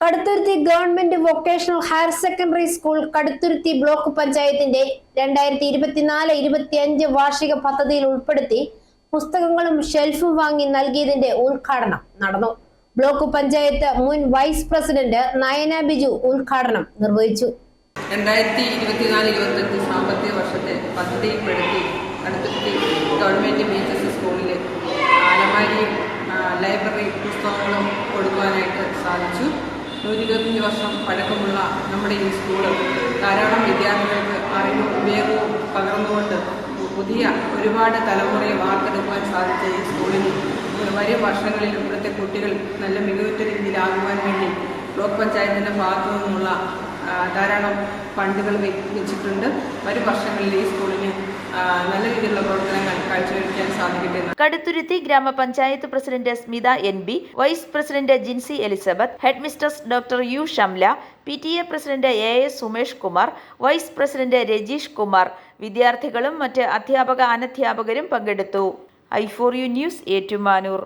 Kaduthuruthy government vocational higher secondary school Kaduthuruthy block പഞ്ചായത്തിന്റെ രണ്ടായിരത്തി ഇരുപത്തിനാല് ഇരുപത്തിയഞ്ച് വാർഷിക പദ്ധതിയിൽ ഉൾപ്പെടുത്തി പുസ്തകങ്ങളും ഷെൽഫും വാങ്ങി നൽകിയതിന്റെ ഉദ്ഘാടനം നടന്നു. ബ്ലോക്ക് പഞ്ചായത്ത് മുൻ വൈസ് പ്രസിഡന്റ് നയന ബിജു ഉദ്ഘാടനം നിർവഹിച്ചു. രണ്ടായിരത്തി ഇരുപത്തിനാല് ഇരുപത്തഞ്ച് സാമ്പത്തിക വർഷത്തെ പദ്ധതിയിൽപ്പെടുത്തി Kaduthuruthy government B H S സ്കൂളിൽ അലമാരിയും ലൈബ്രറി പുസ്തകങ്ങളും കൊടുക്കുവാനായിട്ട് സാധിച്ചു. നൂറ്റി ഇരുപത്തഞ്ച് വർഷം പഴക്കമുള്ള നമ്മുടെ ഈ സ്കൂൾ ധാരാളം വിദ്യാർത്ഥികൾക്ക് അറിവും ഉപയോഗവും പകർന്നുകൊണ്ട് പുതിയ ഒരുപാട് തലമുറയെ വാർത്തെടുക്കുവാൻ സാധിച്ച ഈ സ്കൂളിന് വരും വർഷങ്ങളിൽ ഇവിടുത്തെ കുട്ടികൾ നല്ല മികവുറ്റ രീതിയിലാകുവാൻ വേണ്ടി ബ്ലോക്ക് പഞ്ചായത്തിന്റെ ഭാഗത്തു നിന്നുള്ള ധാരാളം ഫണ്ടുകൾ വെച്ചിട്ടുണ്ട്. വരും വർഷങ്ങളിൽ ഈ സ്കൂളിന് നല്ല രീതിയിലുള്ള പ്രവർത്തനങ്ങൾ കടുത്തുരുത്തി ഗ്രാമപഞ്ചായത്ത് president Smitha N B vice president Jincy Elizabeth head doctor U Shamla P T A president A S Sumesh Kumar vice president Rajeesh Kumar. വിദ്യാർത്ഥികളും മറ്റ് അധ്യാപക അനധ്യാപകരും പങ്കെടുത്തു. I four U news Ettumanoor.